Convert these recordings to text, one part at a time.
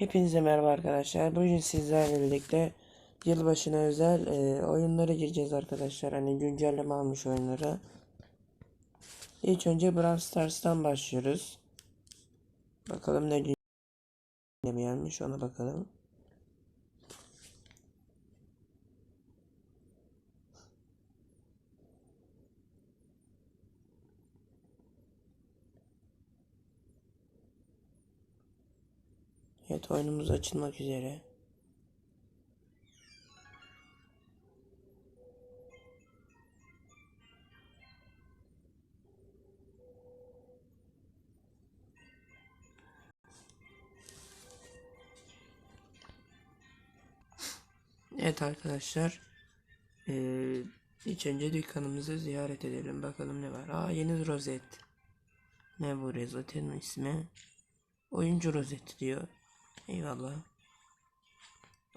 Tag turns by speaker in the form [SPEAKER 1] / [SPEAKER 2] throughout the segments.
[SPEAKER 1] Hepinize merhaba arkadaşlar. Bugün sizlerle birlikte yılbaşına özel e, oyunlara gireceğiz arkadaşlar. Hani güncelleme almış oyunlara. İlk önce Brawl Stars'tan başlıyoruz. Bakalım ne güncelleme gelmiş ona bakalım. Evet oyunumuz açılmak üzere. Evet arkadaşlar. Ee, ilk önce dükkanımızı ziyaret edelim. Bakalım ne var. Aa yeni rozet. Ne bu rozetin ismi? Oyuncu rozeti diyor. Eyvallah.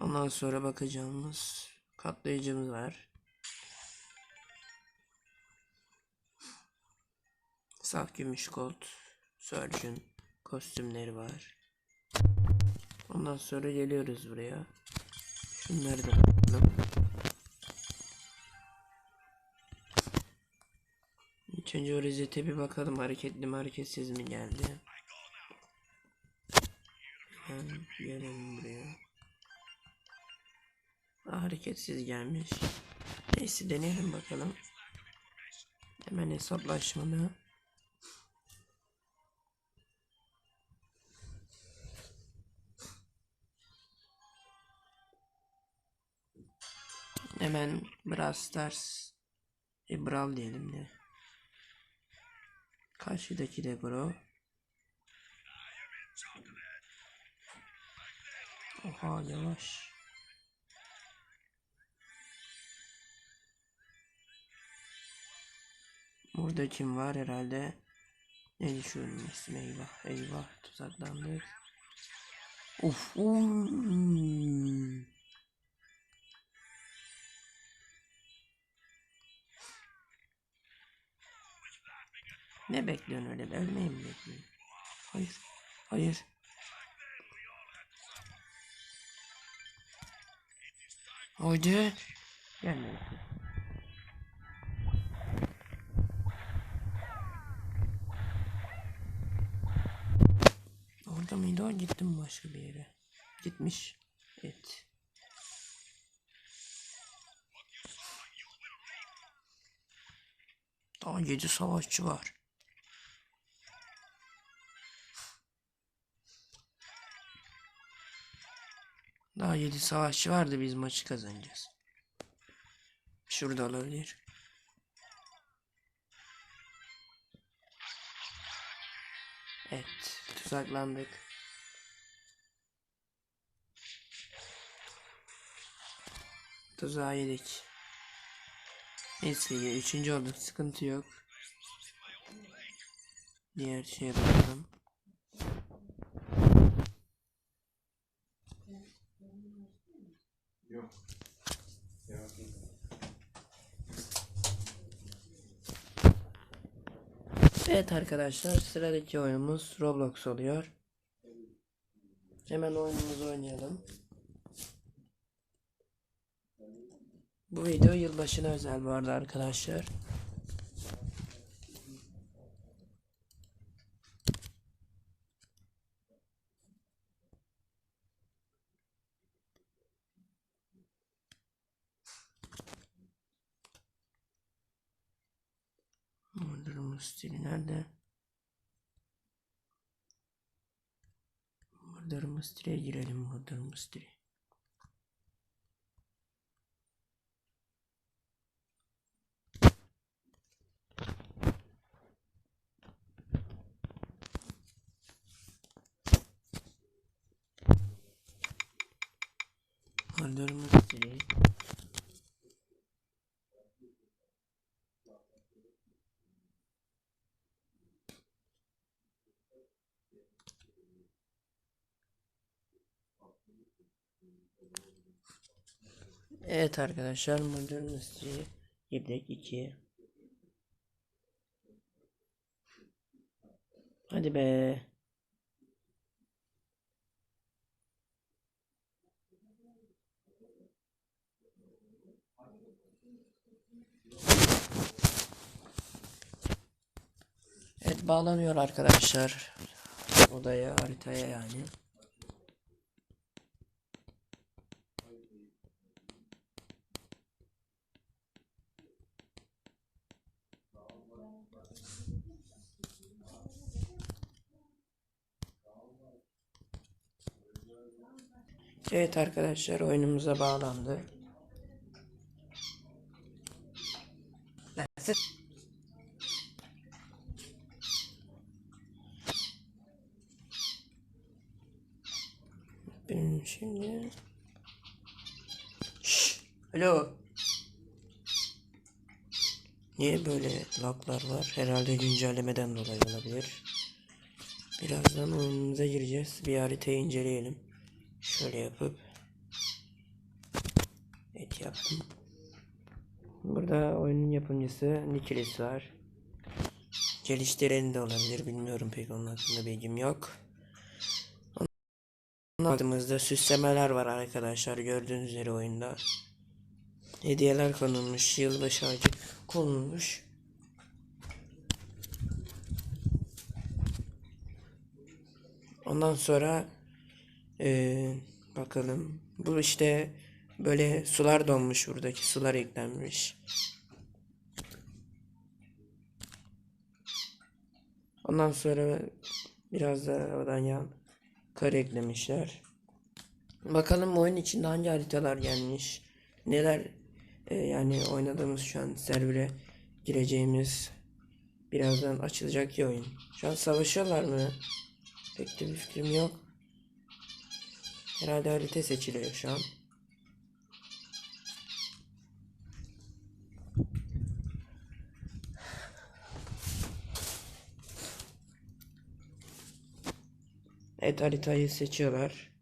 [SPEAKER 1] Ondan sonra bakacağımız katlayıcımız var. Saf gümüş gold, surgeon kostümleri var. Ondan sonra geliyoruz buraya. Şunları da bakalım. İlk önce o bir bakalım hareketli mi hareketsiz mi geldi. Hemen gelelim buraya. Aa, hareketsiz gelmiş. Neyse deneyelim bakalım. Hemen hesaplaşmalı. Hemen Brawl Stars e, Brawl diyelim de. Karşıdaki de Bro. Oha yavaş. Burada kim var herhalde? Ne düşünüyorum ismi eyvah eyvah tuzaklandık. Uf. uy. Ne bekliyorsun öyle? Ölmeyi mi bekliyorsun? Hayır. Hayır. Hadi. Gelme. Orada mıydı o? Gittim başka bir yere. Gitmiş. Evet. Daha yedi savaşçı var. Daha 7 savaşçı vardı biz maçı kazanacağız. Şurada olabilir. Evet, tuzaklandık. Tuzağa yedik. Neyse üçüncü olduk, sıkıntı yok. Diğer şeye bakalım. Evet arkadaşlar sıradaki oyunumuz Roblox oluyor. Hemen oyunumuzu oynayalım. Bu video yılbaşına özel arada arkadaşlar. мудрости не надо. Мудрым быстрее, делали мудрым быстрее. Evet arkadaşlar modern mesleği girdik 2 Hadi be. Evet bağlanıyor arkadaşlar odaya haritaya yani. Evet arkadaşlar oyunumuza bağlandı. Nasıl? Benim şimdi... Şşş! Alo! Niye böyle laglar var? Herhalde güncellemeden dolayı olabilir. Birazdan oyunumuza gireceğiz. Bir haritayı inceleyelim. Şöyle yapıp et yaptım. Burada oyunun yapımcısı Nikilis var. Geliştiren de olabilir. Bilmiyorum pek onun hakkında bilgim yok. Altımızda süslemeler var arkadaşlar gördüğünüz üzere oyunda. Hediyeler konulmuş, yılbaşı ağacı konulmuş. Ondan sonra eee, bakalım. Bu işte böyle sular donmuş buradaki sular eklenmiş. Ondan sonra biraz da oradan yan kare eklemişler. Bakalım oyun içinde hangi haritalar gelmiş. Neler e, yani oynadığımız şu an servere gireceğimiz birazdan açılacak ya oyun. Şu an savaşıyorlar mı? Pek de bir fikrim yok. Herhalde harita seçiliyor şu an. Evet haritayı seçiyorlar.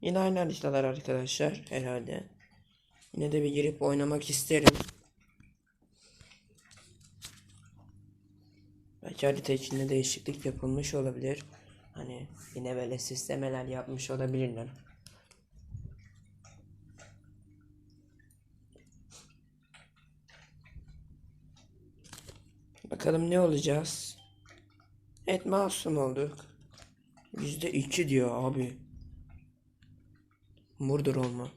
[SPEAKER 1] Yine aynı haritalar arkadaşlar herhalde. Yine de bir girip oynamak isterim. Belki harita içinde değişiklik yapılmış olabilir. Hani yine böyle süslemeler yapmış olabilirler. Bakalım ne olacağız. Evet masum olduk. Yüzde iki diyor abi. Murder olma.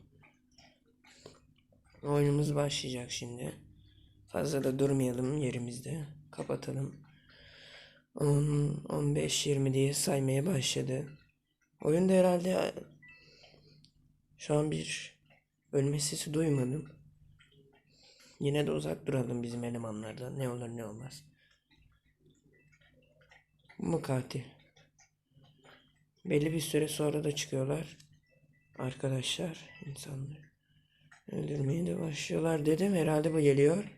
[SPEAKER 1] Oyunumuz başlayacak şimdi. Fazla da durmayalım yerimizde. Kapatalım. 10, 15, 20 diye saymaya başladı. Oyunda herhalde şu an bir ölme sesi duymadım. Yine de uzak duralım bizim elemanlardan. Ne olur ne olmaz. Bu katil? Belli bir süre sonra da çıkıyorlar. Arkadaşlar, insanlar. Öldürmeye de başlıyorlar dedim. Herhalde bu geliyor.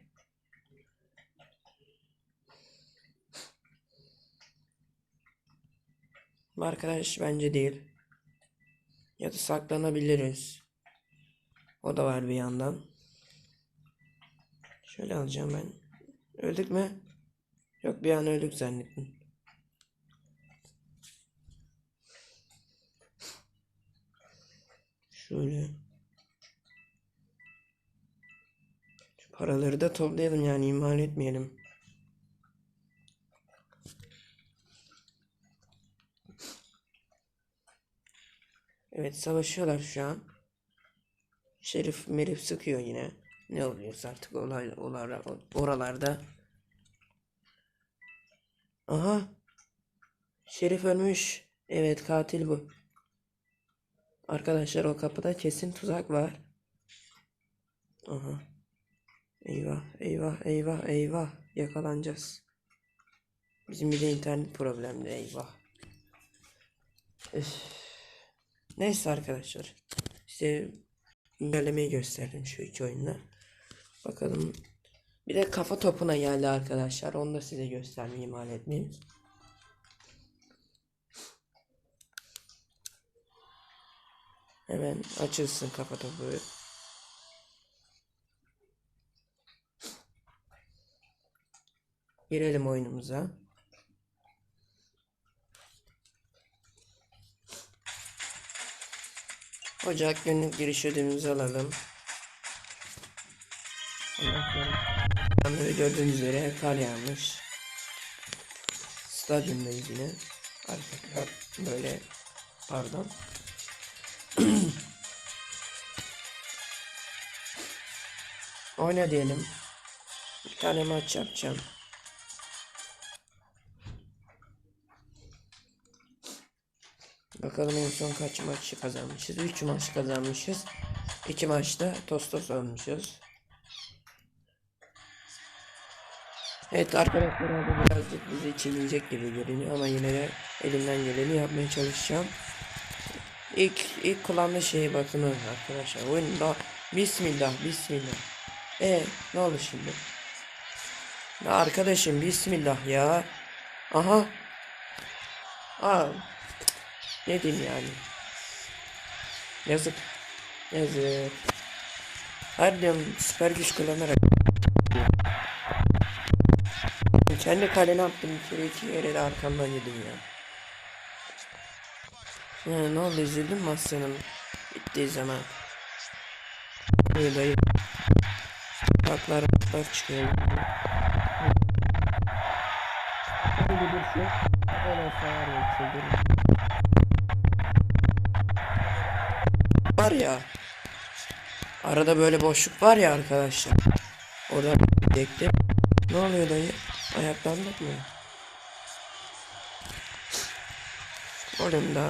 [SPEAKER 1] Arkadaş bence değil. Ya da saklanabiliriz. O da var bir yandan. Şöyle alacağım ben. Öldük mü? Yok bir an öldük zannettim. Şöyle. Şu paraları da toplayalım yani ihmal etmeyelim. Evet savaşıyorlar şu an. Şerif merif sıkıyor yine. Ne oluyorsa artık olay olar, oralarda. Aha. Şerif ölmüş. Evet katil bu. Arkadaşlar o kapıda kesin tuzak var. Aha. Eyvah, eyvah, eyvah, eyvah. Yakalanacağız. Bizim bir de internet problemli. Eyvah. Üf. Neyse arkadaşlar. Size güncellemeyi gösterdim şu iki oyunda. Bakalım. Bir de kafa topuna geldi arkadaşlar. Onu da size göstermeyeyim, ihmal etmeyeyim. Hemen açılsın kafa topu. Girelim oyunumuza. Ocak günlük giriş ödülümüzü alalım. Anlatıyorum. Gördüğünüz üzere kar yağmış. Stadyumdayız yine. Arkadaşlar böyle pardon. Oyna diyelim. Bir tane maç yapacağım. Bakalım en son kaç maç kazanmışız? 3 maç kazanmışız. 2 maçta tostos olmuşuz. Evet arkadaşlar abi birazcık bizi çiğneyecek gibi görünüyor ama yine de elimden geleni yapmaya çalışacağım. İlk ilk kullandığı şeye bakın arkadaşlar. Oyunda Bismillah Bismillah. E ne oldu şimdi? Ya arkadaşım Bismillah ya. Aha. Aa. Ne diyeyim yani? Yazık. Yazık. Diyorum süper güç kullanarak. Kendi kalene attım bir kere iki kere de arkamdan yedim ya. Ya ne oldu üzüldün mü Asya'nın bittiği zaman? Dayı dayı. Baklar baklar çıkıyor. Hadi dur şu. Öyle sayar yoksa Var ya. Arada böyle boşluk var ya arkadaşlar. Orada bekle. Ne oluyor dayı? Ayaklandık mı? Oğlum da.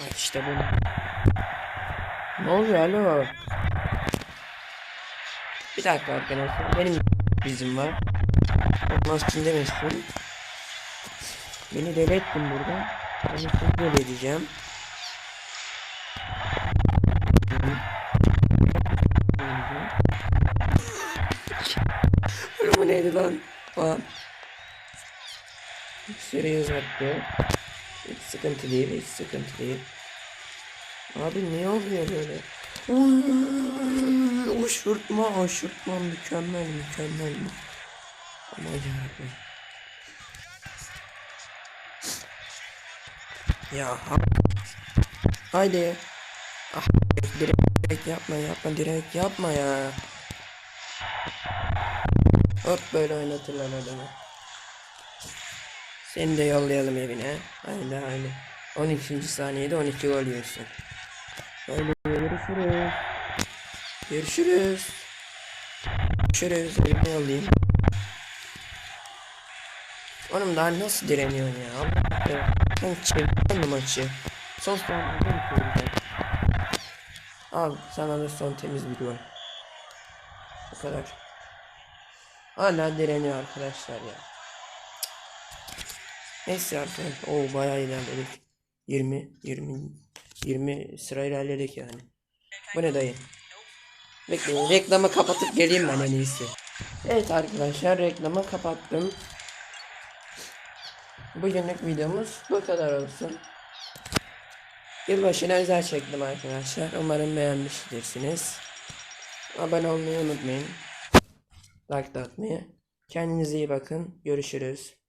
[SPEAKER 1] Bak işte bu. Ne oluyor alo? Bir dakika arkadaşlar. Benim bizim var. Olmaz kim demesin. Beni deli ettin burada. Seni deli edeceğim. Bu neydi lan? Falan. Süreyi uzattı. Hiç sıkıntı değil, hiç sıkıntı değil. Abi ne oluyor böyle? Uy, Uçurtma, uçurtma mükemmel, mükemmel. Aman yarabbim. Ya ha- Haydi. Ah direkt, direkt yapma yapma direkt yapma ya. Hop böyle oynatırlar adamı. Seni de yollayalım evine. Aynen aynen. 12. saniyede 12 gol yiyorsun. Öyle görüşürüz. Görüşürüz. Görüşürüz. Evine yollayayım. Oğlum daha nasıl direniyorsun ya? Allah çevirdin mi maçı? Son çevirdin? Al sana da son temiz bir gol. Bu kadar. Hala direniyor arkadaşlar ya. Neyse arkadaşlar. Oo bayağı ilerledik. 20 20 20 sıra ilerledik yani. Bu ne dayı? Bekleyin reklamı kapatıp geleyim ben en iyisi. Evet arkadaşlar reklamı kapattım. Bugünlük videomuz bu kadar olsun. Yılbaşına özel çektim arkadaşlar. Umarım beğenmiştirsiniz. Abone olmayı unutmayın. Like atmayı. Kendinize iyi bakın. Görüşürüz.